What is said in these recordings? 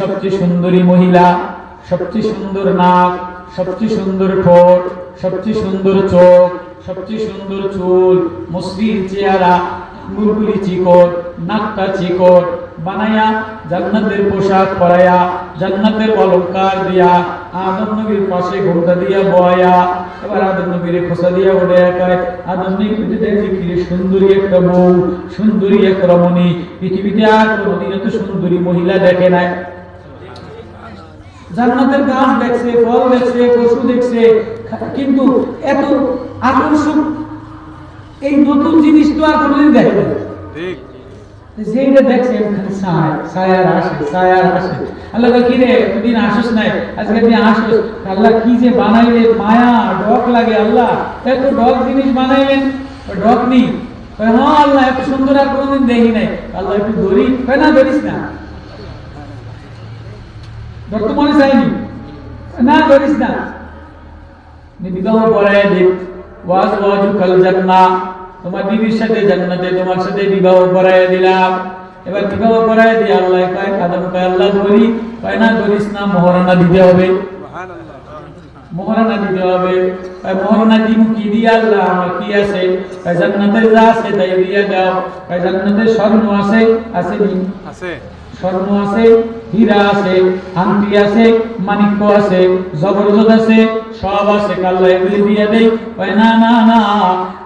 সবচেয়ে সুন্দরী মহিলা, সবচেয়ে সুন্দর নাক, সবচেয়ে সুন্দর ঠোঁট, সবচেয়ে সুন্দর চোখ, সবচেয়ে সুন্দর চুল, মসৃণ চেহারা চিকট নাকটা চিকট জান্নাতের পোশাক জান্নাতের অলংকার দিয়া, আদম নবীর পাশে ঘোমটা দিয়া বয়া এবার আদম নবীর খোসা দিয়া ওড়ে একায় আদম নবী সুন্দরী একটা বউ, সুন্দরী এক রমণী। পৃথিবীতে আর কোনোদিন এত সুন্দরী মহিলা দেখে নাই। জান্নাতের গাছ দেখছে ফল দেখছে পশু দেখছে কিন্তু এত আকর্ষক এই নতুন জিনিস তো আর কোনোদিন দেখে যেটা দেখছে ছায় ছায়ার আসে ছায়ার আসে আল্লাহ কি রে এতদিন আসিস নাই আজকে তুই আসিস আল্লাহ কি যে বানাইলে মায়া ডক লাগে আল্লাহ। এত ডক জিনিস বানাইলেন ডক নেই। হ্যাঁ আল্লাহ এত সুন্দর আর কোনোদিন দেখি নাই। আল্লাহ একটু ধরি। না ধরিস না। ডক তো মনে চাইনি। না ধরিস না। বিবাহ পড়ায় দেখ ওয়াজ ওয়াজু কাল জান্নাহ। তোমার বিবির সাথে জান্নাতে তোমার সাথে বিবাহ পড়ায় দিলাম। এবার বিবাহ পড়ায় দিয়ে আল্লাহ কয় আদম কয় আল্লাহ ধরি। কয় না ধরিস না মোহরানা দিতে হবে। মোহরানা দিতে হবে। মোহরানা দিমু কি দিয়ে আল্লাহ? আমার কি আছে? কয় জান্নাতের যা আছে তাই দিয়ে দাও। কয় জান্নাতের স্বর্ণ আছে? আছে। স্বর্ণ আছে? হীরা আছে আংটি আছে মানিক্য আছে জবরদস্ত আছে, সব আছে। কাল্লা এগুলি দিয়ে দেই। কয়, না না না,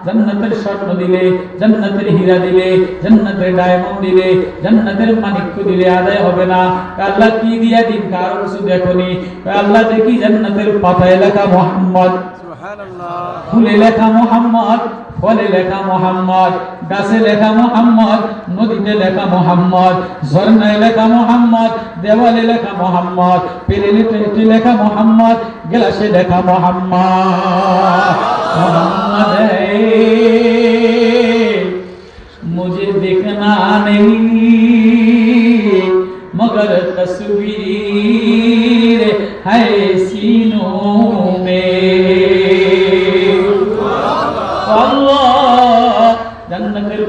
জান্নাতের স্বর্ণ দিলে, জান্নাতের হীরা দিলে, জান্নাতের ডায়মন্ড দিলে, জান্নাতের মানিক্য দিলে আদায় হবে না। আল্লাহ কি দিয়া দিন? কারও কিছু দেখনি আল্লাহ দেখি জান্নাতের পাতায় লেখা মোহাম্মদ। ফুলে লেখা মোহাম্মদ ফলে লেখা মোহাম্মদ, গাছে লেখা মোহাম্মদ, নদীতে লেখা মোহাম্মদ, ঝর্ণায় লেখা মোহাম্মদ, দেওয়ালে লেখা মোহাম্মদ পেরেলি লেখা মোহাম্মদ, গ্লাসে লেখা মোহাম্মদ।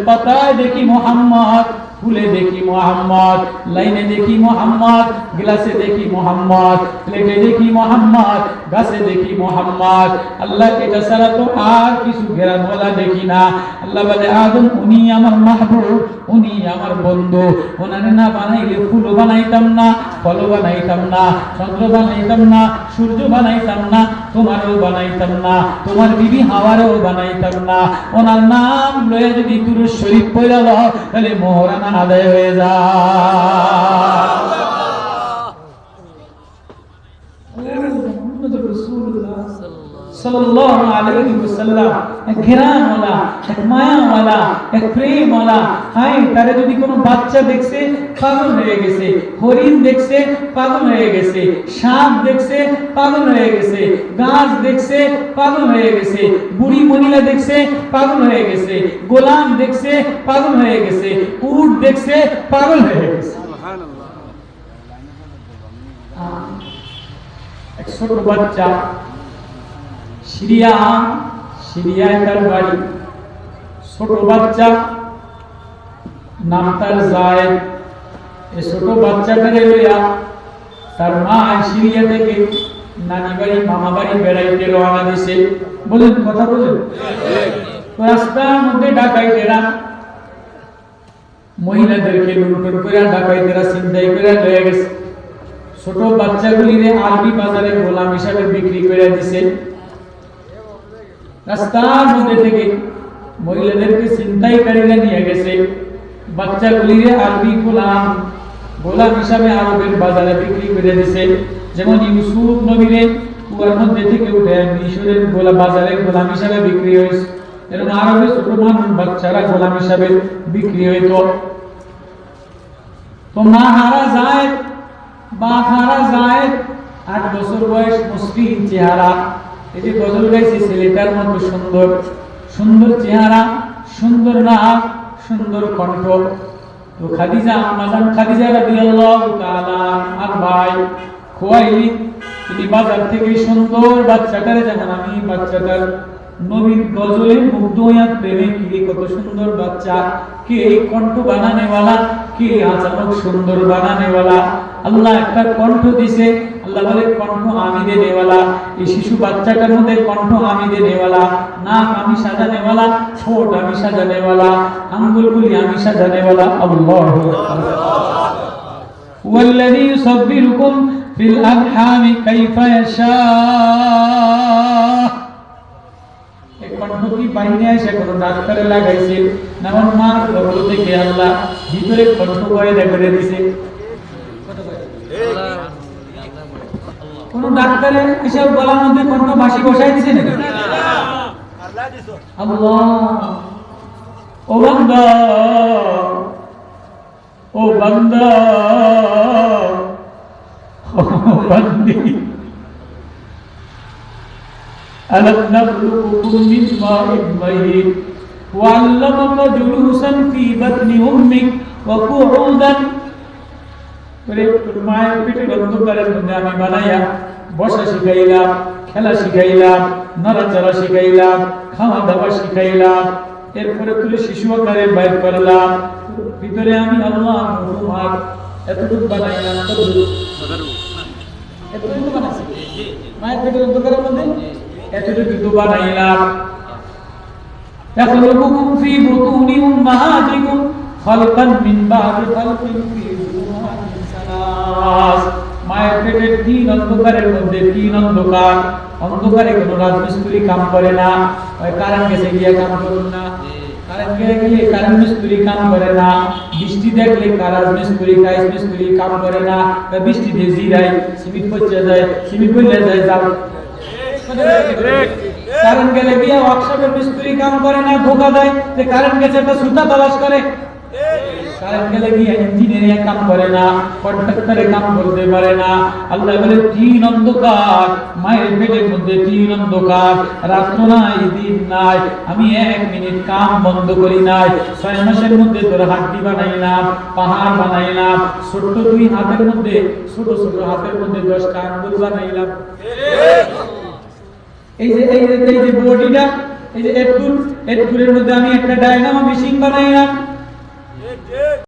জান্নাতের পাতায় দেখি মোহাম্মদ ফুলে দেখি মোহাম্মদ, লাইনে দেখি মোহাম্মদ, গ্লাসে দেখি মোহাম্মদ, প্লেটে দেখি মোহাম্মদ, গাছে দেখি মোহাম্মদ। আল্লাহ এটা ছাড়া তো আর কিছু ঘেরানওয়ালা দেখি না। আল্লাহ বলে, আদম, উনি আমার মাহবুব, উনি আমার বন্ধু। ওনারে না বানাইলে ফুলও বানাইতাম না, ফলও বানাইতাম না, চন্দ্র বানাইতাম না, সূর্য বানাইতাম না, তোমারও বানাইতাম না, তোমার বিবি হাওয়ারও বানাইতাম না। ওনার নাম লয়ে যদি পুরুষ শরীফ পড়ে লও তাহলে মোহরানা আদায় হয়ে যায় সাল্লাল্লাহু আলাইহি ওয়াসাল্লাম এক ঘেরানওয়ালা এক মায়াওয়ালা এক প্রেমওয়ালা। হাই তারে যদি কোনো বাচ্চা দেখছে পাগল হয়ে গেছে হরিণ দেখছে পাগল হয়ে গেছে সাপ দেখছে পাগল হয়ে গেছে গাছ দেখছে পাগল হয়ে গেছে বুড়ি মহিলা দেখছে পাগল হয়ে গেছে গোলাম দেখছে পাগল হয়ে গেছে উট দেখছে পাগল হয়ে গেছে। সুবহানাল্লাহ। এক ছোট বাচ্চা সিরিয়া সিরিয়ায় তার বাড়ি। ছোট বাচ্চা, নাম তার জায়েদ। এই ছোট বাচ্চাটাকে লইয়া তার মা সিরিয়া থেকে নানি বাড়ি, মামা বাড়ি বেড়াইতে রওনা দিছে। বলেন, কথা বলেন। রাস্তার মধ্যে ডাকাইতেরা মহিলাদেরকে লুটন করে ডাকাইতেরা চিন্তাই করে লয়ে গেছে। ছোট বাচ্চাগুলিরে আরবি বাজারে গোলাম হিসাবে বিক্রি করে দিছে। রাস্তার মধ্যে থেকে মহিলাদেরকে ছিনতাইকারীরা নিয়ে গেছে। বাচ্চাগুলিরে আরবি গোলাম গোলাম হিসাবে আরবের বাজারে বিক্রি করে দিছে। যেমন ইউসুফ নবীরে কুয়ার মধ্যে থেকে উঠে মিশরের গোলা, বাজারে গোলাম হিসাবে বিক্রি হয়েছে। এরকম আরবের ছোট বাচ্চারা গোলাম হিসাবে বিক্রি হইতো। তো মা হারা যায় বাপ হারা যায় আট বছর বয়স মুসলিম চেহারা। এই যে গজল গাইছে ছেলেটার মতো সুন্দর সুন্দর চেহারা, সুন্দর নাক সুন্দর কণ্ঠ। তো খাদিজা আমাজান খাদিজা রাদিয়াল্লাহু তাআলা আর ভাই, খোয়াইলি, তিনি বাজার থেকে সুন্দর বাচ্চাটারে যেমন আমি, বাচ্চাটার নবীর গজলে মুগ্ধ হইয়া প্রেমে কি কত সুন্দর বাচ্চা, কে এই কণ্ঠ বানানেওয়ালা, কে আচানক সুন্দর বানানেওয়ালা। আল্লাহ একটা কণ্ঠ দিছে আল্লাহ বলে কণ্ঠ আমি দেনেওয়ালা এই শিশু বাচ্চাটার মধ্যে কণ্ঠ আমি দেনেওয়ালা নাক আমি সাজানেওয়ালা ঠোঁট আমি সাজানেওয়ালা আঙ্গুলগুলি আমি সাজানেওয়ালা আল্লাহ والذي يصبركم في الأرحام كيف يشاء এই কণ্ঠ কি বাইরে এসে কোন ডাক্তারে লাগাইছে না আমার মার গর্ভ থেকে আল্লাহ ভিতরে কণ্ঠ পয়দা করে দিছে কোন ডাক্তারে এসে গলার মধ্যে কণ্ঠ বাসি বসাই দিছে না আল্লাহ ও বান্দা ও বান্দা ও বান্দি ألم نخلقكم من ماء مهين وعلمك جلوسا في بطن أمك وقعودا করে তোর মায়ের পেটের অন্ধকারের মধ্যে আমি বানাইয়া বসা শিখাইলাম খেলা শিখাইলাম নড়াচড়া শিখাইলাম খাওয়া দাওয়া শিখাইলাম এরপরে তুলে শিশু আকারে বাইর করলাম ভিতরে আমি আল্লাহ তোমার এতটুকু বানাইলাম কতটুকু এতটুকু বানাইছি মায়ের পেটের অন্ধকারের মধ্যে এতটুকু বানাইলাম يخلقكم في بطون أمهاتكم خلقا من بعد خلق في ظلمات ثلاث মায়ের পেটের তিন অন্ধকারের মধ্যে তিন অন্ধকার? অন্ধকারে রাজমিস্ত্রি কাম করে না। কারেন্ট গেছে গিয়ে কাম করুন না। কারেন্ট গেলে মিস্ত্রি কাম করে না। বৃষ্টি দেখলে কাম করে না। পচে যায় গিয়ে কাম করে না, ধোকা দেয়। যে কারেন্ট গেছে একটা সুতা তালাশ করে। কাম করে না করতে পারে না। আল্লাহ বলে মধ্যে আমি এক মিনিট কাম বন্ধ করি নাই, ছয় মাসের মধ্যে বানাইলাম, পাহাড় বানাইলাম, ছোট্ট দুই হাতের মধ্যে, ছোট ছোট হাতের মধ্যে বানাইলাম। এই যে এই যে বডিটা, এই যে মধ্যে আমি একটা ডায়নামো মেশিন বানাইলাম।